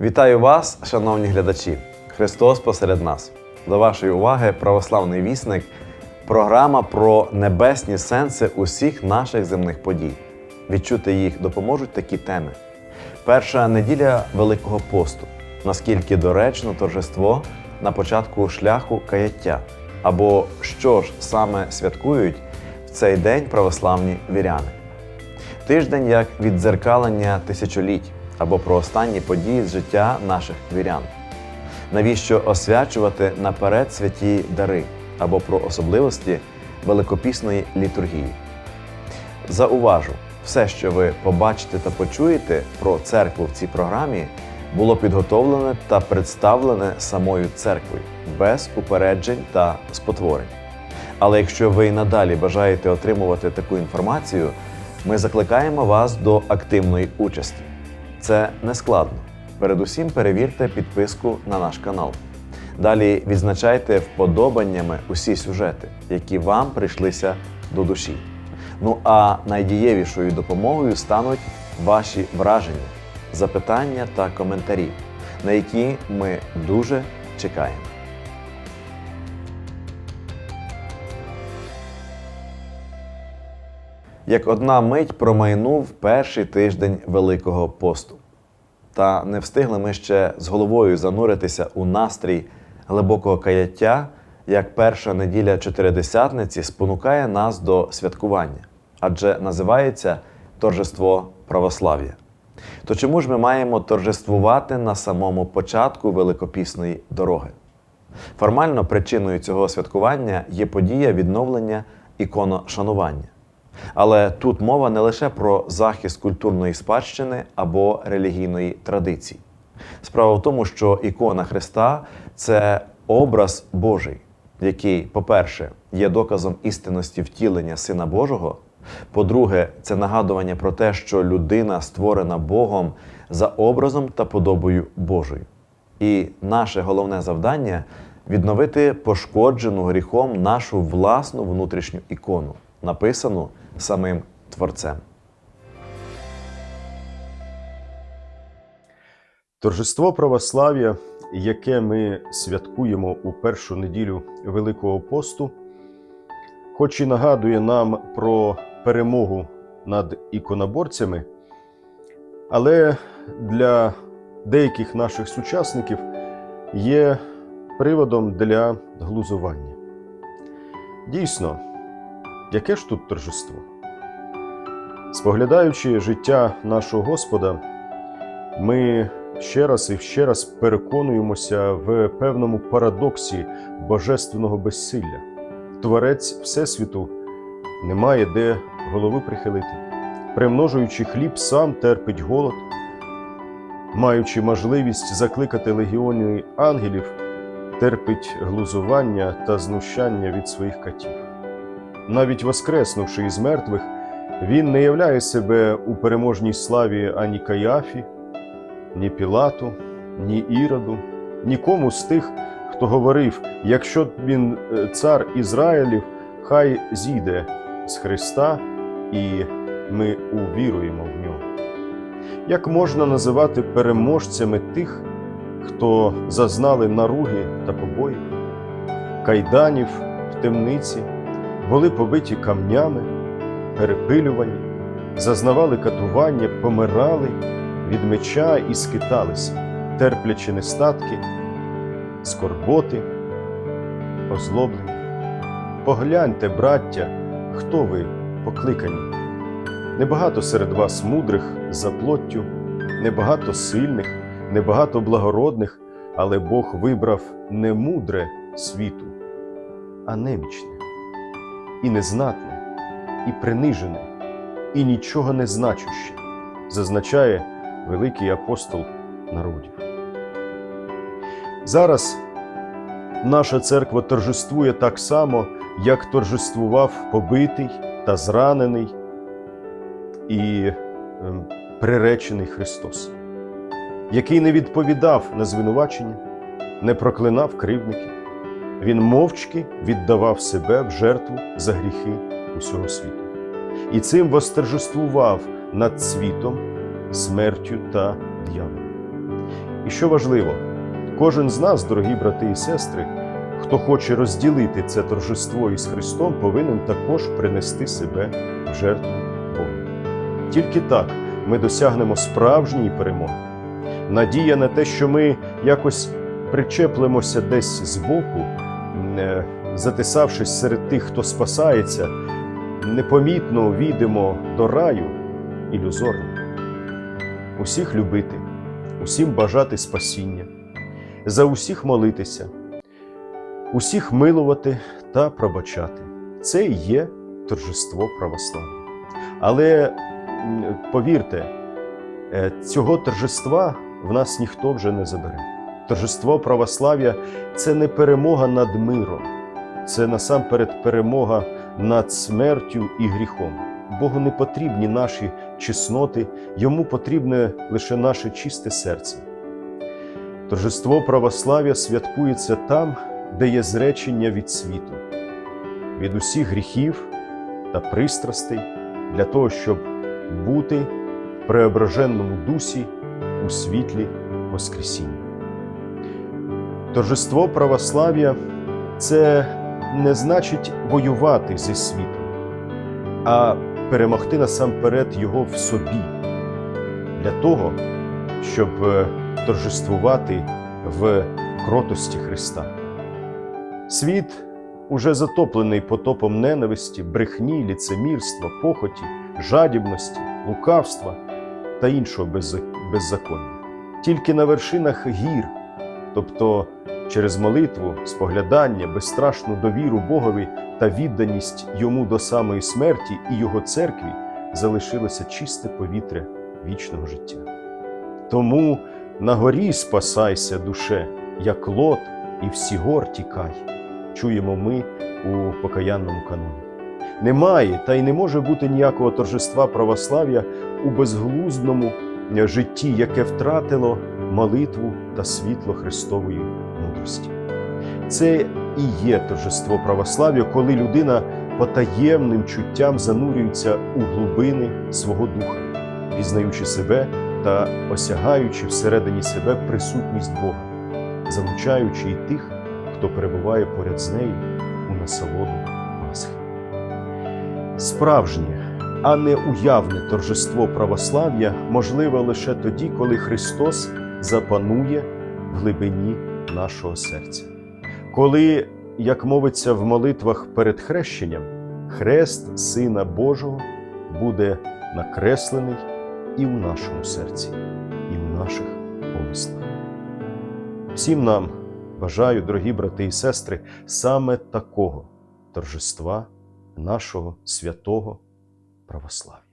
Вітаю вас, шановні глядачі! Христос посеред нас. До вашої уваги православний вісник, програма про небесні сенси усіх наших земних подій. Відчути їх допоможуть такі теми. Перша неділя Великого посту. Наскільки доречно торжество на початку шляху каяття, або що ж саме святкують в цей день православні віряни. Тиждень як віддзеркалення тисячоліть або про останні події з життя наших вірян. Навіщо освячувати наперед святі дари або про особливості великопісної літургії? Зауважу, все, що ви побачите та почуєте про церкву в цій програмі, було підготовлене та представлене самою церквою без упереджень та спотворень. Але якщо ви надалі бажаєте отримувати таку інформацію, ми закликаємо вас до активної участі. Це не складно. Передусім перевірте підписку на наш канал. Далі відзначайте вподобаннями усі сюжети, які вам прийшлися до душі. Ну а найдієвішою допомогою стануть ваші враження, запитання та коментарі, на які ми дуже чекаємо. Як одна мить промайнув перший тиждень Великого посту. Та не встигли ми ще з головою зануритися у настрій глибокого каяття, як перша неділя чотиридесятниці спонукає нас до святкування, адже називається торжество православ'я. То чому ж ми маємо торжествувати на самому початку великопісної дороги? Формально причиною цього святкування є подія відновлення іконошанування. Але тут мова не лише про захист культурної спадщини або релігійної традиції. Справа в тому, що ікона Христа це образ Божий, який, по-перше, є доказом істинності втілення Сина Божого. По-друге, це нагадування про те, що людина створена Богом за образом та подобою Божою. І наше головне завдання відновити пошкоджену гріхом нашу власну внутрішню ікону, написану самим Творцем. Торжество православ'я, яке ми святкуємо у першу неділю Великого посту, хоч і нагадує нам про перемогу над іконоборцями, але для деяких наших сучасників є приводом для глузування. Дійсно, яке ж тут торжество? Споглядаючи життя нашого Господа, ми ще раз і ще раз переконуємося в певному парадоксі божественного безсилля. Творець Всесвіту не має де голови прихилити. Примножуючи хліб, сам терпить голод, маючи можливість закликати легіони ангелів, терпить глузування та знущання від своїх катів. Навіть воскреснувши із мертвих, він не являє себе у переможній славі ані Каяфі, ні Пілату, ні Іроду, нікому з тих, хто говорив: якщо він е, цар Ізраїлів, хай зійде з Христа, і ми увіруємо в нього. Як можна називати переможцями тих, хто зазнали наруги та побоїв, кайданів в темниці, були побиті камнями, перепилювані, зазнавали катування, помирали від меча і скиталися, терплячи нестатки, скорботи, озлоблення. Погляньте, браття, хто ви покликані. Небагато серед вас мудрих за плоттю, небагато сильних, небагато благородних, але Бог вибрав не мудре світу, а немічне, і незнатне, і принижене, і нічого не значуще, зазначає великий апостол народів. Зараз наша церква торжествує так само, як торжествував побитий та зранений і ем, приречений Христос, який не відповідав на звинувачення, не проклинав кривдників. Він мовчки віддавав себе в жертву за гріхи усього світу. І цим восторжествував над світом, смертю та дьяволом. І що важливо, кожен з нас, дорогі брати і сестри, хто хоче розділити це торжество із Христом, повинен також принести себе в жертву Богу. Тільки так ми досягнемо справжньої перемоги. Надія на те, що ми якось причеплемося десь збоку, затисавшись серед тих, хто спасається, непомітно увійдемо до раю ілюзорно. Усіх любити, усім бажати спасіння, за усіх молитися, усіх милувати та пробачати. Це і є торжество православ'я. Але повірте, е, цього торжества в нас ніхто вже не забере. Торжество православ'я це не перемога над миром, це насамперед перемога над смертю і гріхом. Богу не потрібні наші чесноти, йому потрібне лише наше чисте серце. Торжество православ'я святкується там, де є зречення від світу, від усіх гріхів та пристрастей для того, щоб бути в преображеному дусі у світлі Воскресіння. Торжество православ'я це не значить воювати зі світом, а перемогти насамперед його в собі, для того, щоб е, торжествувати в кротості Христа. Світ уже затоплений потопом ненависті, брехні, ліцемірства, похоті, жадібності, лукавства та іншого беззаконня. Тільки на вершинах гір, тобто через молитву, споглядання, безстрашну довіру Богові та відданість йому до самої смерті і його церкві залишилося чисте повітря вічного життя. Тому на горі спасайся, душе, як лот, і всі гор тікай. Чуємо ми у покаянному каноні. Немає та й не може бути ніякого торжества православ'я у безглуздному житті, яке втратило молитву та світло Христової мудрості. Це і є торжество православ'я, коли людина потаємним чуттям занурюється у глибини свого духа, пізнаючи себе та осягаючи всередині себе присутність Бога, залучаючи і тих, хто перебуває поряд з нею у насолоду Пасхи. Справжнє, а не уявне торжество православ'я можливе лише тоді, коли Христос запанує в глибині нашого серця. Коли, як мовиться в молитвах перед хрещенням, хрест Сина Божого буде накреслений і в нашому серці, і в наших помислах. Всім нам бажаю, дорогі брати і сестри, саме такого торжества нашого святого православ'я.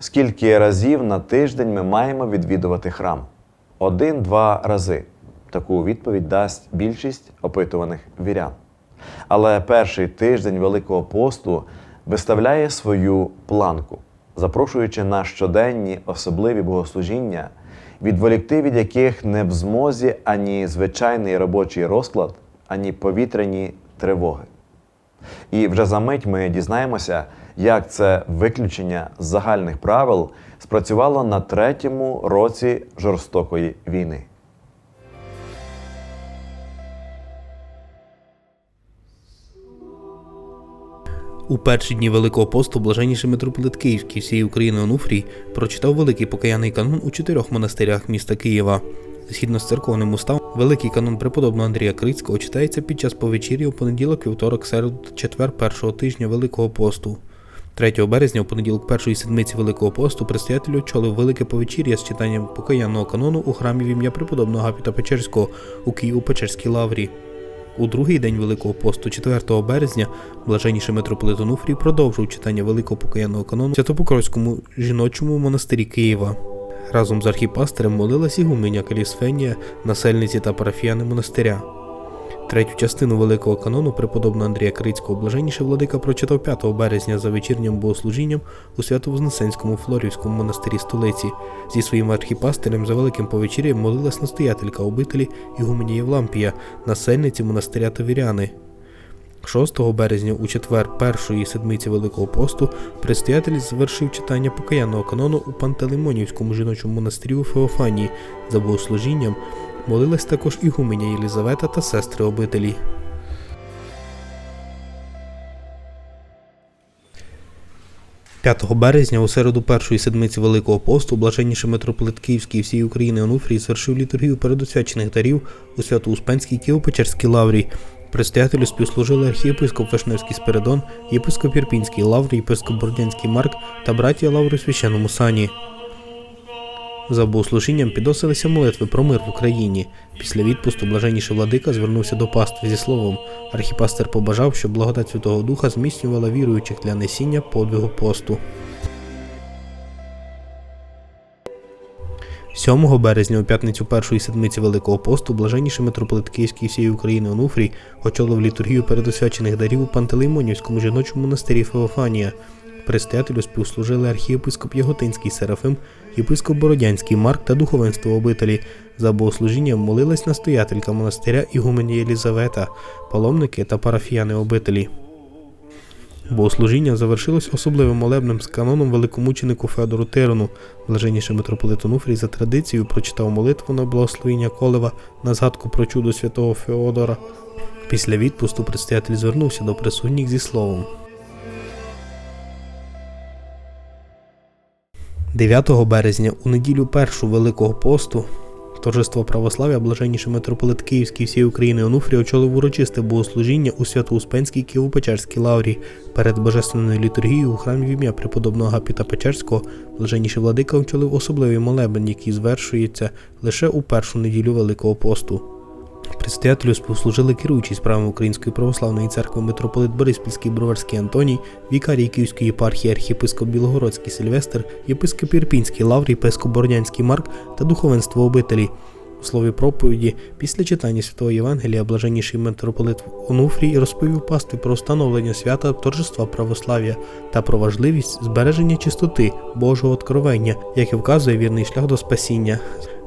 Скільки разів на тиждень ми маємо відвідувати храм? Один-два рази. Таку відповідь дасть більшість опитуваних вірян. Але перший тиждень Великого посту виставляє свою планку, запрошуючи на щоденні особливі богослужіння, відволікти від яких не в змозі ані звичайний робочий розклад, ані повітряні тривоги. І вже за мить ми дізнаємося, як це виключення загальних правил спрацювало на третьому році жорстокої війни. У перші дні Великого посту блаженніший митрополит Київський всієї України Онуфрій прочитав великий покаяний канон у чотирьох монастирях міста Києва. Згідно з церковним уставом, великий канон преподобного Андрія Крицького читається під час повечір'я у понеділок, вівторок, середу четвер першого тижня Великого посту. 3 березня у понеділок першої седмиці Великого посту предстоятель очолив велике повечір'я з читанням покаянного канону у храмі в ім'я преподобного Гапіта Печерського у Києво-Печерській лаврі. У другий день Великого посту, 4 березня, блаженніший митрополит Онуфрій продовжив читання Великого покаянного канону в Святопокровському жіночому монастирі Києва. Разом з архіпастерем молилась ігуменя Калісфенія, насельниці та парафіяни монастиря. Третю частину Великого канону преподобного Андрія Крицького блаженніший владика прочитав 5 березня за вечірнім богослужінням у Свято-Вознесенському Флорівському монастирі столиці. Зі своїм архіпастирем за великим повечір'ям молилась настоятелька обителі Ігуменя Євлампія, насельниці монастиря та віряни. 6 березня у четвер першої седмиці Великого посту предстоятель звершив читання покаянного канону у Пантелеймонівському жіночому монастирі у Феофанії. За богослужінням молилась також ігуменя Єлізавета та сестри обителі. – 5 березня у середу першої седмиці Великого посту блаженніший митрополит Київський і всієї України Онуфрій звершив літургію передосвячених дарів у Свято-Успенській Києво-Печерській лаврі. Предстоятелю співслужили архієпископ Вишневський Спиридон, єпископ Ірпінський Лавр, єпископ Бордянський Марк та братія Лаври священному сані. За богослужінням підносилися молитви про мир в Україні. Після відпусту блаженніший владика звернувся до пастви зі словом. Архіпастер побажав, щоб благодать Святого Духа зміцнювала віруючих для несіння подвигу посту. 7 березня у п'ятницю першої седмиці Великого посту блаженніший митрополит Київський всієї України Онуфрій очолив літургію передосвячених дарів у Пантелеймонівському жіночому монастирі Феофанія. Предстоятелю співслужили архієпископ Яготинський Серафим, єпископ Бородянський Марк та духовенство обителі. За богослужінням молилась настоятелька монастиря Ігуменя Єлізавета, паломники та парафіяни обителі. Богослужіння завершилось особливим молебнем з каноном великомученику Федору Тирону. Блаженніший митрополит Онуфрій за традицією прочитав молитву на благословіння Колева на згадку про чудо святого Феодора. Після відпусту предстоятель звернувся до присутніх зі словом. 9 березня у неділю першу Великого посту Торжество православ'я блаженніший митрополит Київський всієї України Онуфрій очолив урочисте богослужіння у Свято-Успенській Києво-Печерській лаврі. Перед божественною літургією у храмі в ім'я преподобного Гапіта Печерського блаженніший владика очолив особливий молебен, який звершується лише у першу неділю Великого посту. Предстоятелю співслужили керуючий справами Української православної церкви митрополит Бориспільський Броварський Антоній, вікарій Київської єпархії архієпископ Білогородський Сильвестр, єпископ Ірпінський Лаврій, єпископ Бородянський Марк та духовенство обителі. У слові проповіді, після читання святого Євангелія, блаженніший митрополит Онуфрій розповів пастви про встановлення свята торжества православ'я та про важливість збереження чистоти Божого откровення, яке вказує вірний шлях до спасіння.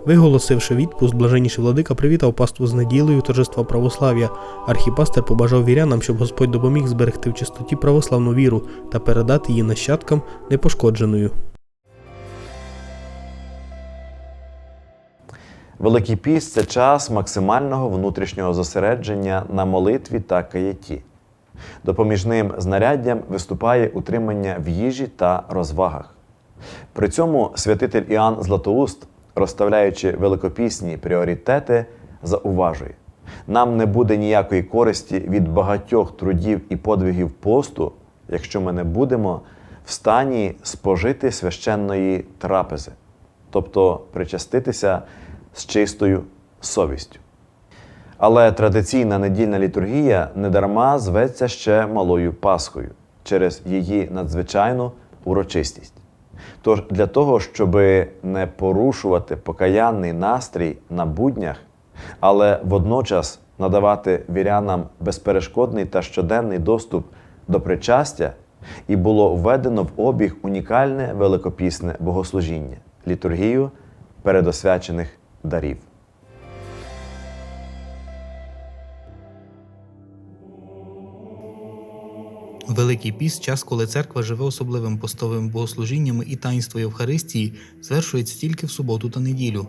Виголосивши відпуск, блаженніший владика привітав паству з неділею торжества православ'я. Архіпастер побажав вірянам, щоб Господь допоміг зберегти в чистоті православну віру та передати її нащадкам непошкодженою. Великий піст це час максимального внутрішнього зосередження на молитві та каяті. Допоміжним знаряддям виступає утримання в їжі та розвагах. При цьому святитель Іоанн Златоуст, розставляючи великопісні пріоритети, зауважує: нам не буде ніякої користі від багатьох трудів і подвигів посту, якщо ми не будемо в стані спожити священної трапези, тобто причаститися з чистою совістю. Але традиційна недільна літургія недарма зветься ще малою Пасхою через її надзвичайну урочистість. Тож для того, щоб не порушувати покаянний настрій на буднях, але водночас надавати вірянам безперешкодний та щоденний доступ до причастя, і було введено в обіг унікальне великопісне богослужіння літургію передосвячених дарів. Великий піст час, коли церква живе особливим постовим богослужіннями і таїнство Євхаристії, звершується тільки в суботу та неділю.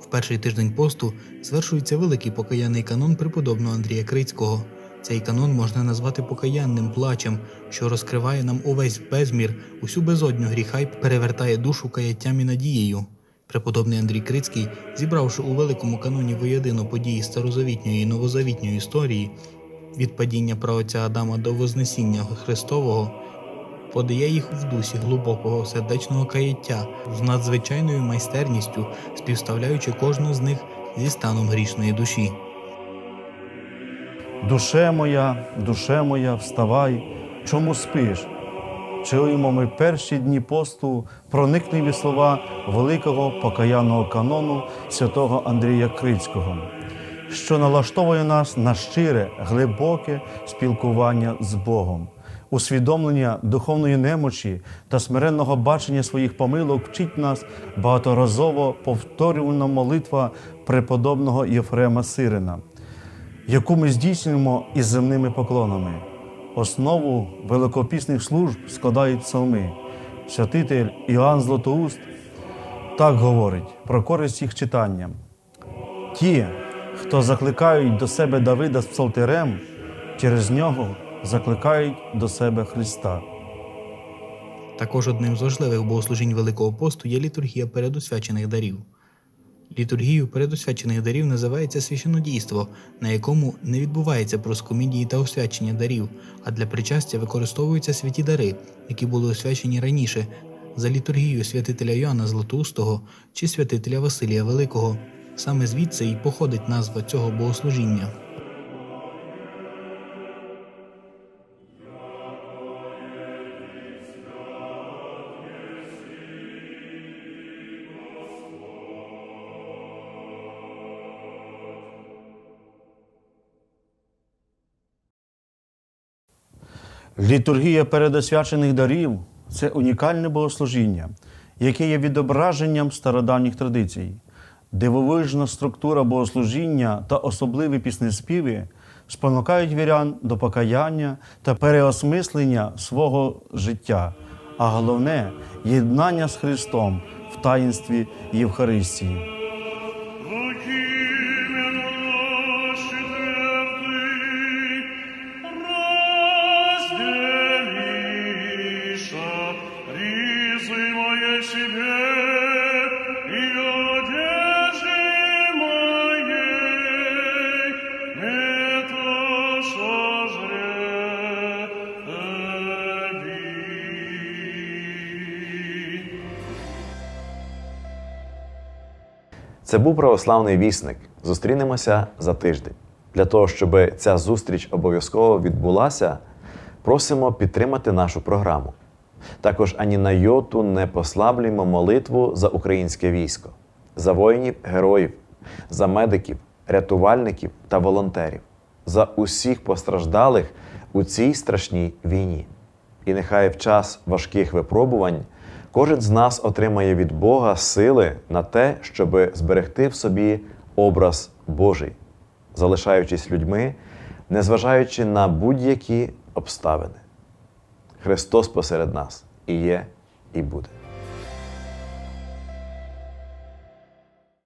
В перший тиждень посту звершується великий покаянний канон преподобного Андрія Крицького. Цей канон можна назвати покаянним плачем, що розкриває нам увесь безмір, усю безодню гріха й перевертає душу каяттям і надією. Преподобний Андрій Крицький, зібравши у великому каноні воєдино події старозавітньої і новозавітньої історії, від падіння праотця Адама до Вознесіння Христового, подає їх в дусі глибокого сердечного каяття з надзвичайною майстерністю, співставляючи кожну з них зі станом грішної душі. Душе моя, душе моя, вставай, чому спиш? Чуємо ми перші дні посту проникливі слова великого покаянного канону святого Андрія Крицького, що налаштовує нас на щире, глибоке спілкування з Богом. Усвідомлення духовної немочі та смиренного бачення своїх помилок вчить нас багаторазово повторювана молитва преподобного Єфрема Сирина яку ми здійснюємо із земними поклонами. Основу великопісних служб складають псалми. Святитель Іоанн Златоуст так говорить про користь їх читання. Ті, хто закликають до себе Давида з псалтирем, через нього закликають до себе Христа. Також одним з важливих богослужінь Великого посту є літургія передосвячених дарів. Літургією передосвячених дарів називається священодійство, на якому не відбувається проскомідії та освячення дарів, а для причастя використовуються святі дари, які були освячені раніше за літургією святителя Йоанна Златоустого чи святителя Василія Великого. Саме звідси і походить назва цього богослужіння. Літургія передосвячених дарів це унікальне богослужіння, яке є відображенням стародавніх традицій. Дивовижна структура богослужіння та особливі піснеспіви спонукають вірян до покаяння та переосмислення свого життя, а головне єднання з Христом в таїнстві Євхаристії. разделиша Це був православний вісник. Зустрінемося за тиждень. Для того, щоб ця зустріч обов'язково відбулася, просимо підтримати нашу програму. Також ані на йоту не послаблюємо молитву за українське військо, за воїнів, героїв, за медиків, рятувальників та волонтерів, за усіх постраждалих у цій страшній війні. І нехай в час важких випробувань кожен з нас отримає від Бога сили на те, щоб зберегти в собі образ Божий, залишаючись людьми, незважаючи на будь-які обставини. Христос посеред нас і є, і буде.